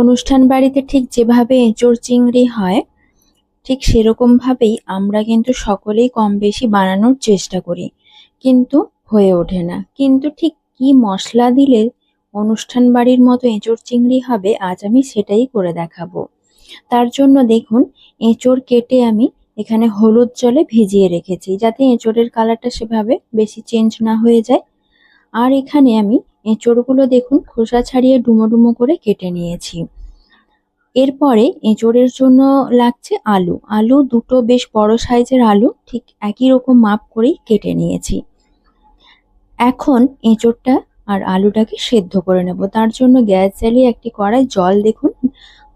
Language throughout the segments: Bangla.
অনুষ্ঠান বাড়িতে ঠিক যেভাবে এঁচোড় চিংড়ি হয়, ঠিক সেরকমভাবেই আমরা কিন্তু সকলেই কম বেশি বানানোর চেষ্টা করি। কিন্তু হয়ে ওঠে না। কিন্তু ঠিক কি মশলা দিলে অনুষ্ঠান বাড়ির মতো এঁচোড় চিংড়ি হবে, আজ আমি সেটাই করে দেখাবো। তার জন্য দেখুন, এঁচোড় কেটে আমি এখানে হলুদ জলে ভিজিয়ে রেখেছি, যাতে এঁচোড়ের কালারটা সেভাবে বেশি চেঞ্জ না হয়ে যায়। আর এখানে আমি এঁচোড়গুলো দেখুন খোসা ছাড়িয়ে ডুমো ডুমো করে কেটে নিয়েছি। এরপরে এঁচোড়ের জন্য লাগছে আলু। আলু দুটো বেশ বড় সাইজের আলু, ঠিক একই রকম মাপ করেই কেটে নিয়েছি। এখন এঁচোড়টা আর আলুটাকে সেদ্ধ করে নেব। তার জন্য গ্যাস জ্বালিয়ে একটি কড়াই জল দেখুন,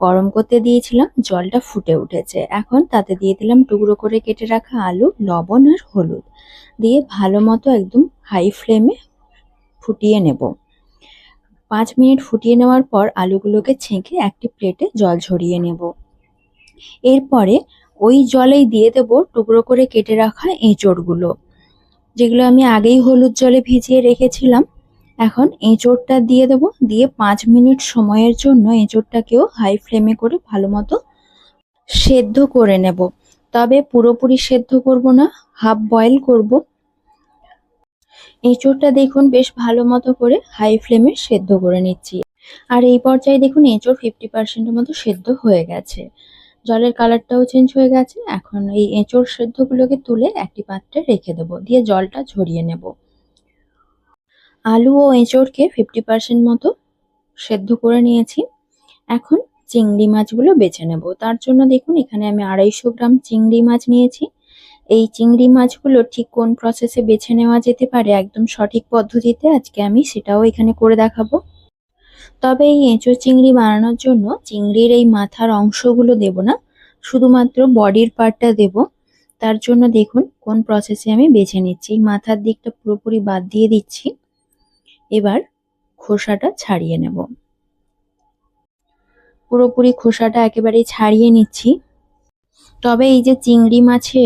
গরম করতে দিয়েছিলাম, জলটা ফুটে উঠেছে। এখন তাতে দিয়ে দিলাম টুকরো করে কেটে রাখা আলু, লবণ আর হলুদ। দিয়ে ভালো মতো একদম হাই ফ্লেমে ফুটিয়ে নেব। পাঁচ মিনিট ফুটিয়ে নেওয়ার পর আলুগুলোকে ছেঁকে একটি প্লেটে জল ঝরিয়ে নেব। এরপরে ওই জলেই দিয়ে দেব টুকরো করে কেটে রাখা এঁচড়গুলো, যেগুলো আমি আগেই হলুদ জলে ভিজিয়ে রেখেছিলাম। এখন এঁচড়টা দিয়ে দেব, দিয়ে পাঁচ মিনিট সময়ের জন্য এঁচড়টাকেও হাই ফ্লেমে করে ভালো মতো সেদ্ধ করে নেব। তবে পুরোপুরি সেদ্ধ করব না, হাফ বয়েল করব। এঁচোড়টা দেখুন বেশ ভালো মতো করে হাই ফ্লেমে সেদ্ধ করে নিচ্ছি। আর এই পর্যায়ে দেখুন এঁচোড় ফিফটি পার্সেন্টের মতো সেদ্ধ হয়ে গেছে। জলের কালারটাও চেঞ্জ হয়ে গেছে। এখন এই এঁচোড় সেদ্ধগুলোকে তুলে একটি পাত্রে রেখে দেবো, দিয়ে জলটা ঝরিয়ে নেব। আলু ও এঁচোড়কে ফিফটি পার্সেন্ট মতো সেদ্ধ করে নিয়েছি। এখন চিংড়ি মাছগুলো বেছে নেব। তার জন্য দেখুন এখানে আমি আড়াইশো গ্রাম চিংড়ি মাছ নিয়েছি। এই চিংড়ি মাছগুলো ঠিক কোন প্রসেসে বেছে নেওয়া যেতে পারে একদম সঠিক পদ্ধতিতে আজকে আমি সেটাও এখানে করে দেখাবো। তবে এই এঁচো চিংড়ি বানানোর জন্য চিংড়ির এই মাথার অংশগুলো দেব না, শুধুমাত্র বডির পার্টটা দেব। তার জন্য দেখুন কোন প্রসেসে আমি বেছে নিচ্ছি। মাথার দিকটা পুরোপুরি বাদ দিয়ে দিচ্ছি। এবার খোসাটা ছাড়িয়ে নেব। পুরোপুরি খোসাটা একেবারেই ছাড়িয়ে নিচ্ছি। তবে এই যে চিংড়ি মাছে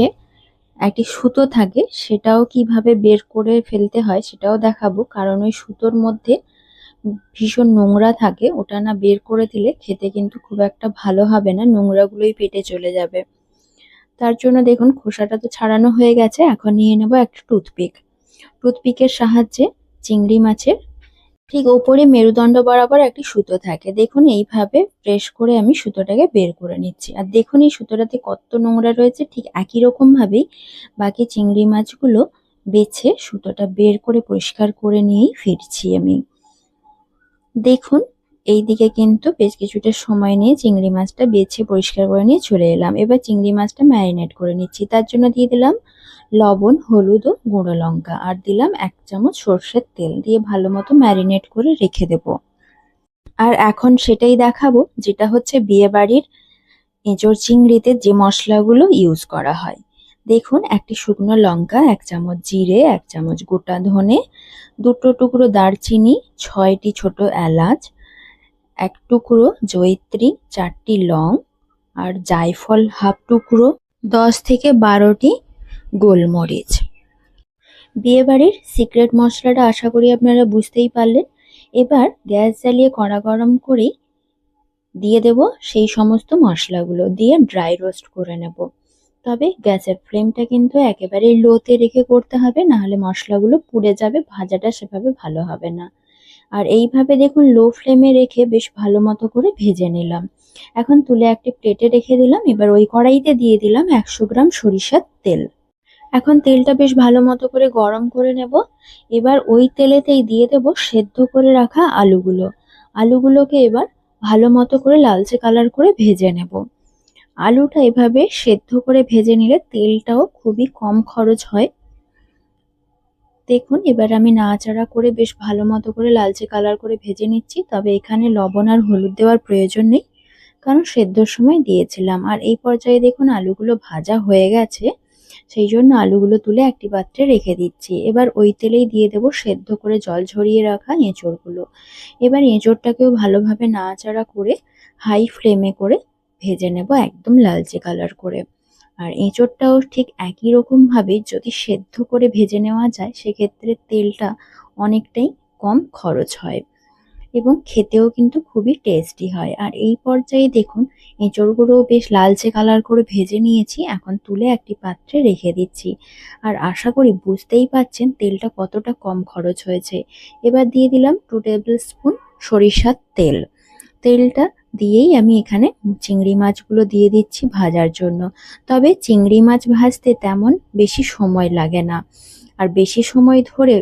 একটি সুতো থাকে, সেটাও কীভাবে বের করে ফেলতে হয় সেটাও দেখাবো। কারণ ওই সুতোর মধ্যে ভীষণ নোংরা থাকে, ওটা না বের করে দিলে খেতে কিন্তু খুব একটা ভালো হবে না, নোংরাগুলোই পেটে চলে যাবে। তার জন্য দেখুন, খোসাটা তো ছাড়ানো হয়ে গেছে, এখন নিয়ে নেব একটা টুথপিক। টুথপিকের সাহায্যে চিংড়ি মাছের ঠিক ওপরে মেরুদণ্ড বরাবর একটি সুতো থাকে। দেখুন, এইভাবে প্রেস করে আমি সুতোটাকে বের করে নিচ্ছি। আর দেখুন, এই সুতোটাতে কত নোংরা রয়েছে। ঠিক একই রকম ভাবেই বাকি চিংড়ি মাছগুলো বেছে সুতোটা বের করে পরিষ্কার করে নিয়েই ফিরছি আমি। দেখুন এই দিকে কিন্তু বেশ কিছুটা সময় নিয়ে চিংড়ি মাছটা বেছে পরিষ্কার করে নিয়ে চলে এলাম। এবার চিংড়ি মাছটা ম্যারিনেট করে নিচ্ছি। তার জন্য দিয়ে দিলাম লবণ, হলুদ ও গুঁড়ো লঙ্কা। আর দিলাম এক চামচ সর্ষের তেল দিয়ে ভালো মতো ম্যারিনেট করে রেখে দেব। আর এখন সেটাই দেখাবো, যেটা হচ্ছে বিয়ে বাড়ির এঁচড় চিংড়িতে যে মশলাগুলো ইউজ করা হয়। দেখুন, একটি শুকনো লঙ্কা, এক চামচ জিরে, এক চামচ গোটা ধনে, দুটো টুকরো দারচিনি, ছয়টি ছোট এলাচ, এক টুকরো জয়িত্রী, চারটি লং, আর জায়ফল হাফ টুকরো, দশ থেকে বারোটি গোলমরিচ। বিয়েবাড়ির সিক্রেট মশলাটা আশা করি আপনারা বুঝতেই পারলেন। এবার গ্যাস জ্বালিয়ে কড়া গরম করেই দিয়ে দেব সেই সমস্ত মশলাগুলো। দিয়ে ড্রাই রোস্ট করে নেব। তবে গ্যাসের ফ্লেমটা কিন্তু একেবারেই লোতে রেখে করতে হবে, নাহলে মশলাগুলো পুড়ে যাবে, ভাজাটা সেভাবে ভালো হবে না। আর এইভাবে দেখুন লো ফ্লেমে রেখে বেশ ভালো মতো করে ভেজে নিলাম। এখন তুলে একটি প্লেটে রেখে দিলাম। এবার ওই কড়াইতে দিয়ে দিলাম একশো গ্রাম সরিষার তেল। এখন তেলটা বেশ ভালো মতো করে গরম করে নেব। এবার ওই তেলেতেই দিয়ে দেব সেদ্ধ করে রাখা আলুগুলো। আলুগুলোকে এবার ভালো মতো করে লালচে কালার করে ভেজে নেব। আলুটা এভাবে সেদ্ধ করে ভেজে নিলে তেলটাও খুবই কম খরচ হয়। দেখুন, এবার আমি নাড়াচাড়া করে বেশ ভালো মতো করে লালচে কালার করে ভেজে নিচ্ছি। তবে এখানে লবণ আর হলুদ দেওয়ার প্রয়োজন নেই। কারণ সেদ্ধর সময় দিয়েছিলাম। আর এই পর্যায়ে দেখুন, আলুগুলো ভাজা হয়ে গেছে। সেই জন্য আলুগুলো তুলে একটি পাত্রে রেখে দিচ্ছি। এবার ওই তেলেই দিয়ে দেবো সেদ্ধ করে জল ঝরিয়ে রাখা এঁচড়গুলো। এবার এঁচড়টাকেও ভালোভাবে নাড়াচাড়া করে হাই ফ্লেমে করে ভেজে নেব একদম লালচে কালার করে। আর এঁচড়টাও ঠিক একই রকমভাবে যদি সেদ্ধ করে ভেজে নেওয়া যায়, সেক্ষেত্রে তেলটা অনেকটাই কম খরচ হয়। এবং খেতেও কিন্তু খুবই টেস্টি হয়। আর এই পর্যায়ে দেখুন, এঁচড়গুলো বেশ লালচে কালার করে ভেজে নিয়েছি, এখন তুলে একটি পাত্রে রেখে দিচ্ছি। আর আশা করি বুঝতেই পাচ্ছেন তেলটা কতটা কম খরচ হয়েছে। এবার দিয়ে দিলাম টু টেবিল স্পুন সরিষার তেল। তেলটা দিয়েই আমি এখানে চিংড়ি মাছগুলো দিয়ে দিচ্ছি ভাজার জন্য। তবে চিংড়ি মাছ ভাজতে তেমন বেশি সময় লাগে না। আর বেশি সময় ধরে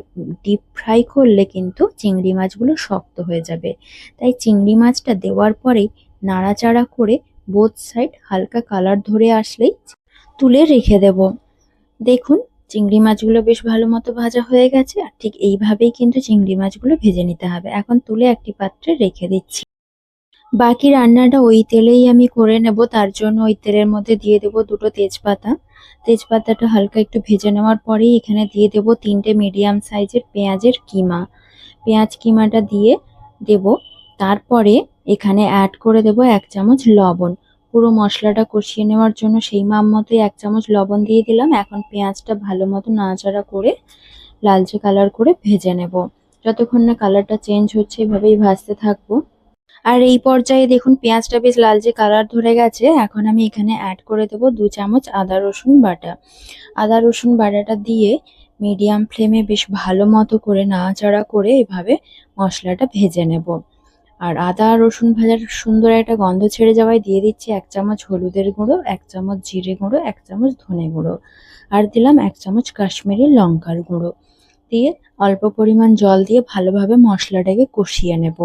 ডিপ ফ্রাই করলে কিন্তু চিংড়ি মাছগুলো শক্ত হয়ে যাবে। তাই চিংড়ি মাছটা দেওয়ার পরেই নাড়াচাড়া করে বোথ সাইড হালকা কালার ধরে আসলেই তুলে রেখে দেব। দেখুন, চিংড়ি মাছগুলো বেশ ভালো মতো ভাজা হয়ে গেছে আর ঠিক এইভাবেই কিন্তু চিংড়ি মাছগুলো ভেজে নিতে হবে। এখন তুলে একটি পাত্রে রেখে দিচ্ছি। বাকি রান্নাটা ওই তেলেই আমি করে নেব, তার জন্য ওই তেলের মধ্যে দিয়ে দেব দুটো তেজপাতা। তেজপাতাটা হালকা একটু ভেজে নেওয়ার পরেই এখানে দিয়ে দেব তিনটে মিডিয়াম সাইজের পেঁয়াজের কিমা। পেঁয়াজ কিমাটা দিয়ে দেব। তারপরে এখানে অ্যাড করে দেব এক চামচ লবণ। পুরো মশলাটা কষিয়ে নেওয়ার জন্য সেই মাপ মতোই এক চামচ লবণ দিয়ে দিলাম। এখন পেঁয়াজটা ভালো মতো নাড়াচাড়া করে লালচে কালার করে ভেজে নেব। যতক্ষণ না কালারটা চেঞ্জ হচ্ছে, এভাবেই ভাজতে থাকব। আর এই পর্যায়ে দেখুন, পেঁয়াজটা বেশ লালচে কালার ধরে গেছে। এখন আমি এখানে অ্যাড করে দেবো দু চামচ আদা, রসুন বাটা। আদা, রসুন বাটাটা দিয়ে মিডিয়াম ফ্লেমে বেশ ভালো মতো করে নাড়াচাড়া করে এভাবে মশলাটা ভেজে নেব। আর আদা, রসুন ভাজার সুন্দর একটা গন্ধ ছেড়ে যাওয়ায় দিয়ে দিচ্ছি এক চামচ হলুদের গুঁড়ো, এক চামচ জিরে গুঁড়ো, এক চামচ ধনে গুঁড়ো। আর দিলাম এক চামচ কাশ্মীরি লঙ্কার গুঁড়ো। দিয়ে অল্প পরিমাণ জল দিয়ে ভালোভাবে মশলাটাকে কষিয়ে নেব।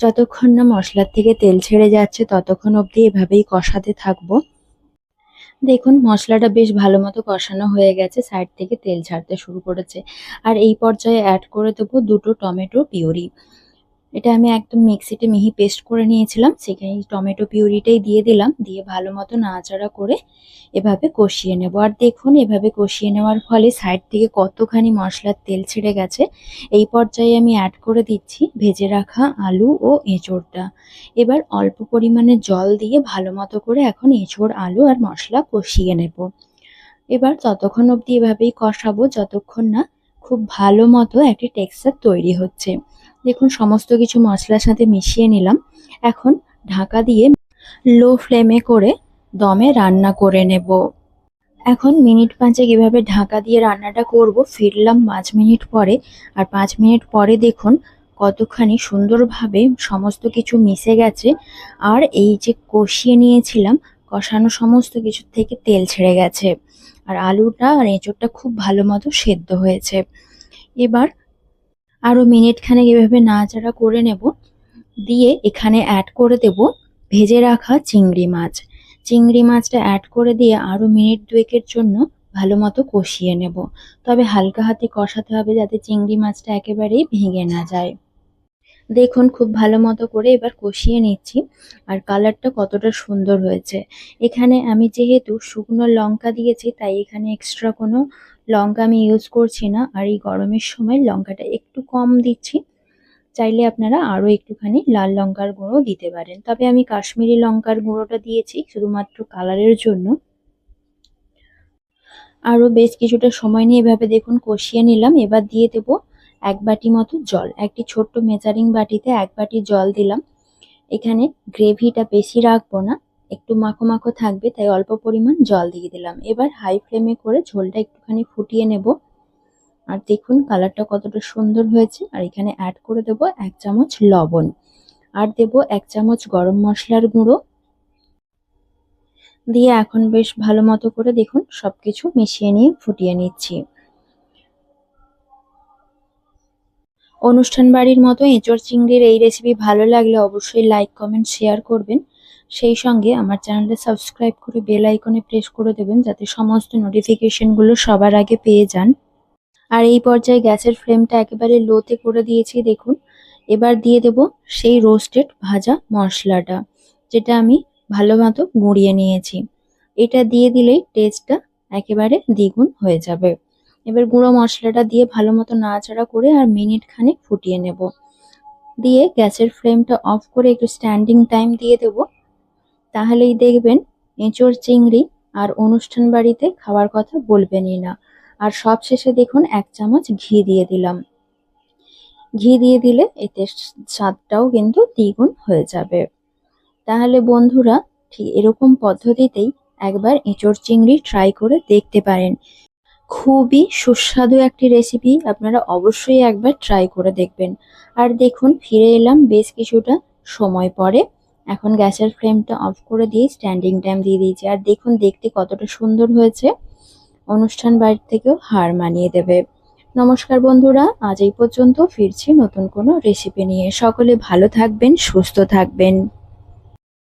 যতক্ষণ না মশলার থেকে তেল ছেড়ে যাচ্ছে, ততক্ষণ অবধি এভাবেই কষাতে থাকব। দেখুন, মশলাটা বেশ ভালো মতো কষানো হয়ে গেছে সাইড থেকে তেল ছাড়তে শুরু করেছে। আর এই পর্যায়ে অ্যাড করে দেবো দুটো টমেটো পিউরি। এটা আমি একদম মিক্সিতে মিহি পেস্ট করে নিয়েছিলাম। সেখানে টমেটো পিউরিটাই দিয়ে দিলাম। দিয়ে ভালো মতো নাড়াচাড়া করে এভাবে কষিয়ে নেব। আর দেখুন, এভাবে কষিয়ে নেওয়ার ফলে সাইড থেকে কতখানি মশলার তেল ছেড়ে গেছে। এই পর্যায়ে আমি অ্যাড করে দিচ্ছি ভেজে রাখা আলু ও এঁচোড়টা। এবার অল্প পরিমাণে জল দিয়ে ভালো মতো করে এখন এঁচোড়, আলু আর মশলা কষিয়ে নেব। এবার ততক্ষণ অবধি এভাবেই কষাবো, যতক্ষণ না খুব ভালো মতো একটি টেক্সচার তৈরি হচ্ছে। দেখুন, সমস্ত কিছু মশলার সাথে মিশিয়ে নিলাম। এখন ঢাকা দিয়ে লো ফ্লেমে করে দমে রান্না করে নেব। এখন মিনিট পাঁচেক এভাবে ঢাকা দিয়ে রান্নাটা করব। ফিরলাম পাঁচ মিনিট পরে। আর পাঁচ মিনিট পরে দেখুন, কতখানি সুন্দরভাবে সমস্ত কিছু মিশে গেছে। আর এই যে কষিয়ে নিয়েছিলাম, কষানো সমস্ত কিছু থেকে তেল ছেড়ে গেছে। আর আলুটা আর এঁচোড়টা খুব ভালো মতো সেদ্ধ হয়েছে। এবার আরও মিনিট খানেক এভাবে নাড়াচাড়া করে নেব। দিয়ে এখানে অ্যাড করে দেব ভেজে রাখা চিংড়ি মাছ। চিংড়ি মাছটা অ্যাড করে দিয়ে আরও মিনিট দুয়েকের জন্য ভালো মতো কষিয়ে নেব। তবে হালকা হাতে কষাতে হবে যাতে চিংড়ি মাছটা একেবারেই ভেঙে না যায়। দেখুন, খুব ভালো মতো করে এবার কষিয়ে নিচ্ছি আর কালারটা কতটা সুন্দর হয়েছে। এখানে আমি যেহেতু শুকনো লঙ্কা দিয়েছি, তাই এখানে এক্সট্রা কোনো লঙ্কা আমি ইউজ করছি না, আর এই গরমের সময় লঙ্কাটা একটু কম দিচ্ছি। চাইলে আপনারা আরও একটুখানি লাল লঙ্কার গুঁড়ো দিতে পারেন। তবে আমি কাশ্মীরি লঙ্কার গুঁড়োটা দিয়েছি শুধুমাত্র কালারের জন্য। আরও বেশ কিছুটা সময় নিয়ে এভাবে দেখুন কষিয়ে নিলাম। এবার দিয়ে দেব এক বাটি মতো জল। একটি ছোট্ট মেজারিং বাটিতে এক বাটি জল দিলাম। এখানে গ্রেভিটা বেশি রাখব না। একটু মাখো মাখো থাকবে, তাই অল্প পরিমাণ জল দিয়ে দিলাম। এবার হাই ফ্লেমে করে ঝোলটা একটুখানি ফুটিয়ে নেব। আর দেখুন কালারটা কতটা সুন্দর হয়েছে। আর এখানে অ্যাড করে দেব এক চামচ লবণ। আর দেব এক চামচ গরম মশলার গুঁড়ো। দিয়ে এখন বেশ ভালো মতো করে দেখুন সবকিছু মিশিয়ে নিয়ে ফুটিয়ে নিচ্ছি। অনুষ্ঠান বাড়ির মতো এঁচড় চিংড়ির এই রেসিপি ভালো লাগলে অবশ্যই লাইক কমেন্ট শেয়ার করবেন। সেই সঙ্গে আমার চ্যানেলটা সাবস্ক্রাইব করে বেল আইকনে প্রেস করে দেবেন যাতে সমস্ত নোটিফিকেশনগুলো সবার আগে পেয়ে যান। আর এই পর্যায়ে গ্যাসের ফ্লেমটা একেবারে লোতে করে দিয়েছি, দেখুন। এবার দিয়ে দেব সেই রোস্টেড ভাজা মশলাটা, যেটা আমি ভালো মতো গুঁড়িয়ে নিয়েছি। এটা দিয়ে দিলেই টেস্টটা একেবারে দ্বিগুণ হয়ে যাবে। এবার গুঁড়ো মশলাটা দিয়ে ভালো মতো নাড়াচাড়া করে আর মিনিট খানেক ফুটিয়ে নেব। দিয়ে গ্যাসের ফ্লেমটা অফ করে একটু স্ট্যান্ডিং টাইম দিয়ে দেব। তাহলেই দেখবেন এঁচোড় চিংড়ি আর অনুষ্ঠান বাড়িতে খাওয়ার কথা বলবেনই না। আর সব শেষে দেখুন এক চামচ ঘি দিয়ে দিলাম। ঘি দিয়ে দিলে এতে স্বাদটাও কিন্তু দ্বিগুণ হয়ে যাবে। তাহলে বন্ধুরা, ঠিক এরকম পদ্ধতিতেই একবার এঁচড় চিংড়ি ট্রাই করে দেখতে পারেন। খুবই সুস্বাদু একটি রেসিপি, আপনারা অবশ্যই একবার ট্রাই করে দেখবেন। আর দেখুন, ফিরে এলাম, বেশ কিছুটা সময় পরে। এখন গ্যাসের ফ্লেমটা অফ করে দিয়ে স্ট্যান্ডিং টাইম দিয়ে দিয়েছি। আর দেখুন, দেখতে কতটা সুন্দর হয়েছে। অনুষ্ঠান বাড়ির থেকেও হার মানিয়ে দেবে। নমস্কার বন্ধুরা, আজ এই পর্যন্ত ফিরছি নতুন কোনো রেসিপি নিয়ে। সকলে ভালো থাকবেন, সুস্থ থাকবেন।